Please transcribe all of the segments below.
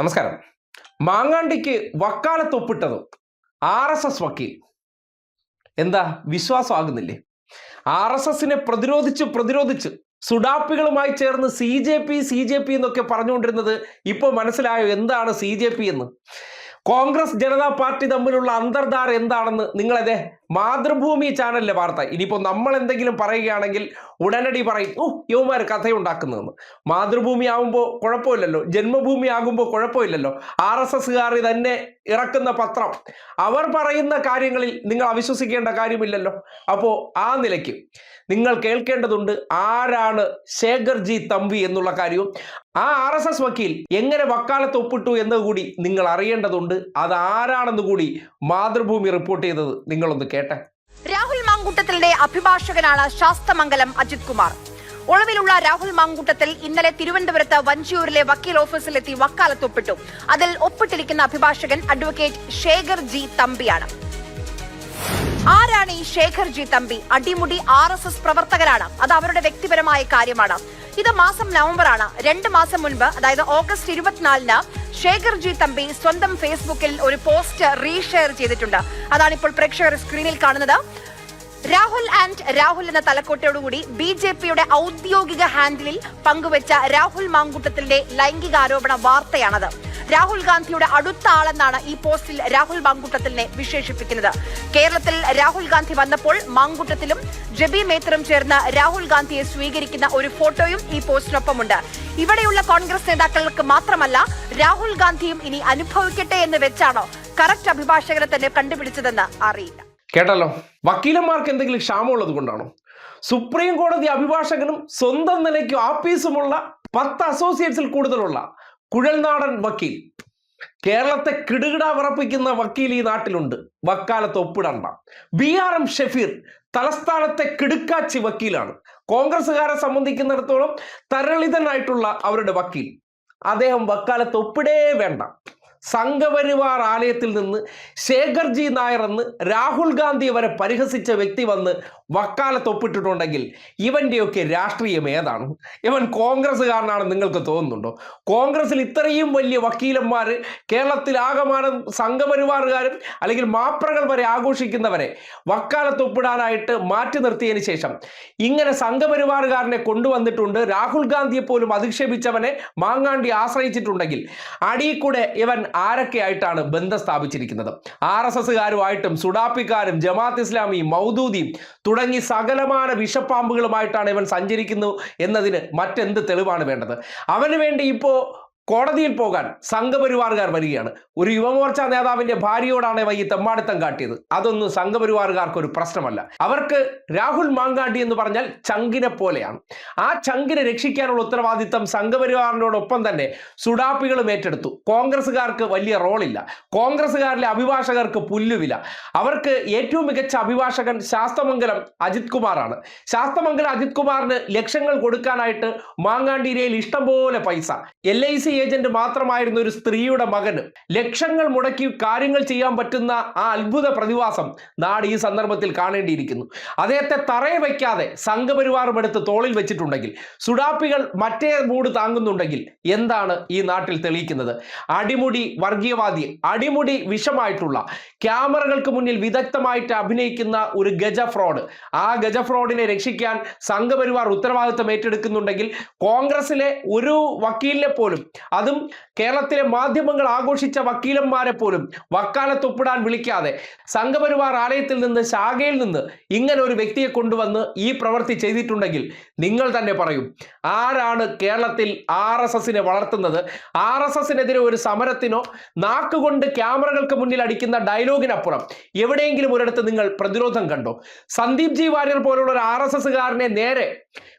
നമസ്കാരം. മാങ്ങാണ്ടിക്ക് വക്കാലത്ത് ഒപ്പിട്ടത് ആർ എസ് എസ് വക്കീൽ. എന്താ വിശ്വാസമാകുന്നില്ലേ ആർ എസ് എസിനെ പ്രതിരോധിച്ച് പ്രതിരോധിച്ച് സുഡാപ്പികളുമായി ചേർന്ന് C J P C J P എന്നൊക്കെ പറഞ്ഞുകൊണ്ടിരുന്നത് ഇപ്പോൾ മനസ്സിലായോ എന്താണ് സി ജെ പി എന്ന്? കോൺഗ്രസ് ജനതാ പാർട്ടി തമ്മിലുള്ള അന്തർധാര എന്താണെന്ന് നിങ്ങളതെ മാതൃഭൂമി ചാനലിലെ വാർത്ത. ഇനിയിപ്പോൾ നമ്മൾ എന്തെങ്കിലും പറയുകയാണെങ്കിൽ ഉടനടി പറയും ഓ യുവമാർ കഥയുണ്ടാക്കുന്നതെന്ന് മാതൃഭൂമി ആകുമ്പോൾ കുഴപ്പമില്ലല്ലോ. ജന്മഭൂമി ആകുമ്പോൾ കുഴപ്പമില്ലല്ലോ. ആർ എസ് എസ്കാർ തന്നെ ഇറക്കുന്ന പത്രം. അവർ പറയുന്ന കാര്യങ്ങളിൽ നിങ്ങൾ അവിശ്വസിക്കേണ്ട കാര്യമില്ലല്ലോ. അപ്പോൾ ആ നിലയ്ക്ക് നിങ്ങൾ കേൾക്കേണ്ടതുണ്ട് ആരാണ് ശേഖർജി തമ്പി എന്നുള്ള കാര്യവും. ആ ആർ എസ് എസ് വക്കീൽ എങ്ങനെ വക്കാലത്ത് ഒപ്പിട്ടു എന്നത് കൂടി നിങ്ങൾ അറിയേണ്ടതുണ്ട്. അത് ആരാണെന്ന് കൂടി മാതൃഭൂമി റിപ്പോർട്ട് ചെയ്തത് നിങ്ങളൊന്ന് കേട്ടെ. രാഹുൽ മാങ്കൂട്ടത്തിലെ അഭിഭാഷകനാണ് ശാസ്തമംഗലം അജിത് കുമാർ. ഒളിവിലുള്ള രാഹുൽ മാങ്കൂട്ടത്തിൽ ഇന്നലെ തിരുവനന്തപുരത്ത് വഞ്ചിയൂരിലെ വക്കീൽ ഓഫീസിലെത്തി വക്കാലത്ത് ഒപ്പിട്ടു. അതിൽ ഒപ്പിട്ടിരിക്കുന്ന അഭിഭാഷകൻ അഡ്വക്കേറ്റ് ശേഖർ ജി തമ്പിയാണ്. ആരാണ് ഈ ശേഖർ ജി തമ്പി? അടിമുടി ആർ എസ് എസ് പ്രവർത്തകരാണ്. അത് അവരുടെ വ്യക്തിപരമായ കാര്യമാണ്. ഇത് മാസം നവംബറാണ്. രണ്ട് മാസം മുൻപ് അതായത് ഓഗസ്റ്റ് ഇരുപത്തിനാലിന് ശേഖർ ജി തമ്പി സ്വന്തം ഫേസ്ബുക്കിൽ ഒരു പോസ്റ്റ് റീഷെയർ ചെയ്തിട്ടുണ്ട്. അതാണ് ഇപ്പോൾ പ്രേക്ഷകർ സ്ക്രീനിൽ കാണുന്നത്. രാഹുൽ ആൻഡ് രാഹുൽ എന്ന തലക്കോട്ടയോടുകൂടി ബി ജെ പിയുടെ ഔദ്യോഗിക ഹാൻഡിലിൽ പങ്കുവച്ച രാഹുൽ മാങ്കൂട്ടത്തിന്റെ ലൈംഗികാരോപണ വാർത്തയാണത്. രാഹുൽ ഗാന്ധിയുടെ അടുത്ത ആളെന്നാണ് ഈ പോസ്റ്റിൽ രാഹുൽ മങ്കുട്ടത്തിലിനെ വിശേഷിപ്പിക്കുന്നത്. കേരളത്തിൽ രാഹുൽ ഗാന്ധി വന്നപ്പോൾ മാങ്കൂട്ടത്തിലും ജബി മേത്തറും ചേർന്ന് രാഹുൽ ഗാന്ധിയെ സ്വീകരിക്കുന്ന ഒരു ഫോട്ടോയും ഈ പോസ്റ്റിനൊപ്പമുണ്ട്. ഇവിടെയുള്ള കോൺഗ്രസ് നേതാക്കൾക്ക് മാത്രമല്ല രാഹുൽ ഗാന്ധിയും ഇനി അനുഭവിക്കട്ടെ എന്ന് വെച്ചാണോ കറക്റ്റ് അഭിഭാഷകരെ തന്നെ കണ്ടുപിടിച്ചതെന്ന് അറിയില്ല. കേട്ടല്ലോ? വക്കീലന്മാർക്ക് എന്തെങ്കിലും ക്ഷാമമുള്ളത് കൊണ്ടാണോ? സുപ്രീം കോടതി അഭിഭാഷകനും സ്വന്തം നിലയ്ക്ക് ആപ്പീസുമുള്ള പത്ത് അസോസിയേറ്റ്സിൽ കൂടുതലുള്ള കുഴൽനാടൻ വക്കീൽ. കേരളത്തെ കിടുകിട വിറപ്പിക്കുന്ന വക്കീൽ ഈ നാട്ടിലുണ്ട്. വക്കാലത്ത് ഒപ്പിടണ്ട. ബി ആർ എം ഷെഫീർ തലസ്ഥാനത്തെ കിടുക്കാച്ചി വക്കീലാണ്. കോൺഗ്രസ്സുകാരെ സംബന്ധിക്കുന്നിടത്തോളം തരളിതനായിട്ടുള്ള അവരുടെ വക്കീൽ. അദ്ദേഹം വക്കാലത്ത് ഒപ്പിടേ വേണ്ട. സംഘപരിവാർ ആലയത്തിൽ നിന്ന് ശേഖർജി നായർ എന്ന് രാഹുൽ ഗാന്ധി വരെ പരിഹസിച്ച വ്യക്തി വന്ന് വക്കാലത്തൊപ്പിട്ടിട്ടുണ്ടെങ്കിൽ ഇവന്റെയൊക്കെ രാഷ്ട്രീയം ഏതാണ്? ഇവൻ കോൺഗ്രസ്സുകാരനാണ് നിങ്ങൾക്ക് തോന്നുന്നുണ്ടോ? കോൺഗ്രസിൽ ഇത്രയും വലിയ വക്കീലന്മാർ കേരളത്തിൽ ആകമാനം സംഘപരിവാറുകാരും അല്ലെങ്കിൽ മാപ്രകൾ വരെ ആഘോഷിക്കുന്നവരെ വക്കാലത്തൊപ്പിടാനായിട്ട് മാറ്റി നിർത്തിയതിന് ശേഷം ഇങ്ങനെ സംഘപരിവാറുകാരനെ കൊണ്ടുവന്നിട്ടുണ്ട്. രാഹുൽ ഗാന്ധിയെ പോലും അധിക്ഷേപിച്ചവനെ മാങ്ങാണ്ടി ആശ്രയിച്ചിട്ടുണ്ടെങ്കിൽ അടിയിൽ കൂടെ ഇവൻ ആരൊക്കെയായിട്ടാണ് ബന്ധം സ്ഥാപിച്ചിരിക്കുന്നത്? ആർ എസ് എസ്സുകാരുമായിട്ടും സുഡാപ്പിക്കാരും ജമാഅത്ത് ഇസ്ലാമിയും മൗദൂദിയും തുടങ്ങി സകലമാന വിഷപ്പാമ്പുകളുമായിട്ടാണ് ഇവൻ സഞ്ചരിക്കുന്നു എന്നതിന് മറ്റെന്ത് തെളിവാണ് വേണ്ടത്? അവന് വേണ്ടി ഇപ്പോൾ കോടതിയിൽ പോകാൻ സംഘപരിവാറുകാർ വരികയാണ്. ഒരു യുവമോർച്ച നേതാവിന്റെ ഭാര്യയോടാണ് ഈ തെമ്മാടിത്തം കാട്ടിയത്. അതൊന്നും സംഘപരിവാറുകാർക്ക് ഒരു പ്രശ്നമല്ല. അവർക്ക് രാഹുൽ മാങ്കാണ്ടി എന്ന് പറഞ്ഞാൽ ചങ്കിനെ പോലെയാണ്. ആ ചങ്കിനെ രക്ഷിക്കാനുള്ള ഉത്തരവാദിത്തം സംഘപരിവാറിനോടൊപ്പം തന്നെ സുഡാപ്പികളും ഏറ്റെടുത്തു. കോൺഗ്രസ്സുകാർക്ക് വലിയ റോളില്ല. കോൺഗ്രസ്സുകാരിലെ അഭിഭാഷകർക്ക് പുല്ലുവില. അവർക്ക് ഏറ്റവും മികച്ച അഭിഭാഷകൻ ശാസ്തമംഗലം അജിത് കുമാറാണ്. ശാസ്തമംഗലം അജിത് കുമാറിന് ലക്ഷങ്ങൾ കൊടുക്കാനായിട്ട് മാങ്ങാണ്ടിരയിൽ ഇഷ്ടംപോലെ പൈസ. എൽ ഐ സി ഏജന്റ് മാത്രമായിരുന്ന ഒരു സ്ത്രീയുടെ മകന്. ലക്ഷങ്ങൾ മുടക്കി കാര്യങ്ങൾ ചെയ്യാൻ പറ്റുന്ന ആ അത്ഭുത പ്രതിഭാസം നാട് ഈ സന്ദർഭത്തിൽ കാണേണ്ടിയിരിക്കുന്നു. അദ്ദേഹത്തെ തറയെ വയ്ക്കാതെ സംഘപരിവാറും എടുത്ത് തോളിൽ വെച്ചിട്ടുണ്ടെങ്കിൽ സുഡാപ്പികൾ മറ്റേ മൂട് താങ്ങുന്നുണ്ടെങ്കിൽ എന്താണ് ഈ നാട്ടിൽ തെളിയിക്കുന്നത്? അടിമുടി വർഗീയവാദി അടിമുടി വിഷമായിട്ടുള്ള ക്യാമറകൾക്ക് മുന്നിൽ വിദഗ്ധമായിട്ട് അഭിനയിക്കുന്ന ഒരു ഗജ ഫ്രോഡ് ആ ഗജ ഫ്രോഡിനെ രക്ഷിക്കാൻ സംഘപരിവാർ ഉത്തരവാദിത്തം ഏറ്റെടുക്കുന്നുണ്ടെങ്കിൽ കോൺഗ്രസിലെ ഒരു വക്കീലിനെ പോലും അതും കേരളത്തിലെ മാധ്യമങ്ങൾ ആഘോഷിച്ച വക്കീലന്മാരെ പോലും വക്കാലത്തൊപ്പിടാൻ വിളിക്കാതെ സംഘപരിവാർ ആലയത്തിൽ നിന്ന് ശാഖയിൽ നിന്ന് ഇങ്ങനെ ഒരു വ്യക്തിയെ കൊണ്ടുവന്ന് ഈ പ്രവൃത്തി ചെയ്തിട്ടുണ്ടെങ്കിൽ നിങ്ങൾ തന്നെ പറയും ആരാണ് കേരളത്തിൽ ആർ എസ് എസിനെ വളർത്തുന്നത്? ആർ എസ് എസിനെതിരെ ഒരു സമരത്തിനോ നാക്കുകൊണ്ട് ക്യാമറകൾക്ക് മുന്നിൽ അടിക്കുന്ന ഡയലോഗിനപ്പുറം എവിടെയെങ്കിലും ഒരിടത്ത് നിങ്ങൾ പ്രതിരോധം കണ്ടോ? സന്ദീപ് ജി വാര്യർ പോലുള്ള ഒരു ആർ എസ് എസ്സുകാരനെ നേരെ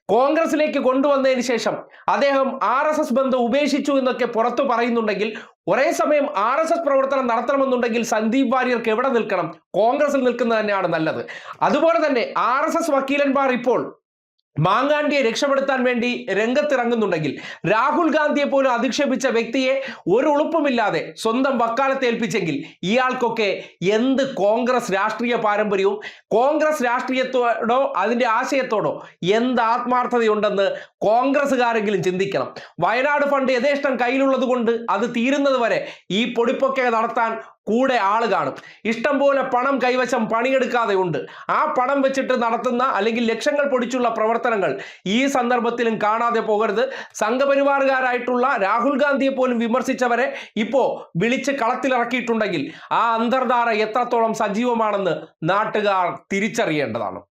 കോൺഗ്രസിലേക്ക് കൊണ്ടുവന്നതിന് ശേഷം അദ്ദേഹം ആർ എസ് എസ് ബന്ധം ഉപേക്ഷിച്ചു എന്നൊക്കെ പുറത്തു പറയുന്നുണ്ടെങ്കിൽ ഒരേ സമയം ആർ എസ് എസ് പ്രവർത്തനം നടത്തണമെന്നുണ്ടെങ്കിൽ സന്ദീപ് വാര്യർക്ക് എവിടെ നിൽക്കണം? കോൺഗ്രസിൽ നിൽക്കുന്നത് തന്നെയാണ് നല്ലത്. അതുപോലെ തന്നെ ആർ എസ് എസ് വക്കീലന്മാർ ഇപ്പോൾ മാങ്ങാണ്ടിയെ രക്ഷപ്പെടുത്താൻ വേണ്ടി രംഗത്തിറങ്ങുന്നുണ്ടെങ്കിൽ രാഹുൽ ഗാന്ധിയെ പോലും അധിക്ഷേപിച്ച വ്യക്തിയെ ഒരു ഉളുപ്പുമില്ലാതെ സ്വന്തം വക്കാലത്ത് ഏൽപ്പിച്ചെങ്കിൽ ഇയാൾക്കൊക്കെ എന്ത് കോൺഗ്രസ് രാഷ്ട്രീയ പാരമ്പര്യവും കോൺഗ്രസ് രാഷ്ട്രീയത്തോടോ അതിന്റെ ആശയത്തോടോ എന്ത് ആത്മാർത്ഥതയുണ്ടെന്ന് കോൺഗ്രസ്സുകാരെങ്കിലും ചിന്തിക്കണം. വയനാട് ഫണ്ട് യഥേഷ്ടം കയ്യിലുള്ളത് കൊണ്ട് അത് തീരുന്നത് വരെ ഈ പൊടിപ്പൊക്കെ നടത്താൻ കൂടെ ആൾ കാണും. ഇഷ്ടം പോലെ പണം കൈവശം പണിയെടുക്കാതെ ഉണ്ട്. ആ പണം വെച്ചിട്ട് നടത്തുന്ന അല്ലെങ്കിൽ ലക്ഷങ്ങൾ പൊടിച്ചുള്ള പ്രവർത്തനങ്ങൾ ഈ സന്ദർഭത്തിലും കാണാതെ പോകരുത്. സംഘപരിവാറുകാരായിട്ടുള്ള രാഹുൽ ഗാന്ധിയെ പോലും വിമർശിച്ചവരെ ഇപ്പോൾ വിളിച്ച് കളത്തിലിറക്കിയിട്ടുണ്ടെങ്കിൽ ആ അന്തർധാര എത്രത്തോളം സജീവമാണെന്ന് നാട്ടുകാർ തിരിച്ചറിയേണ്ടതാണ്.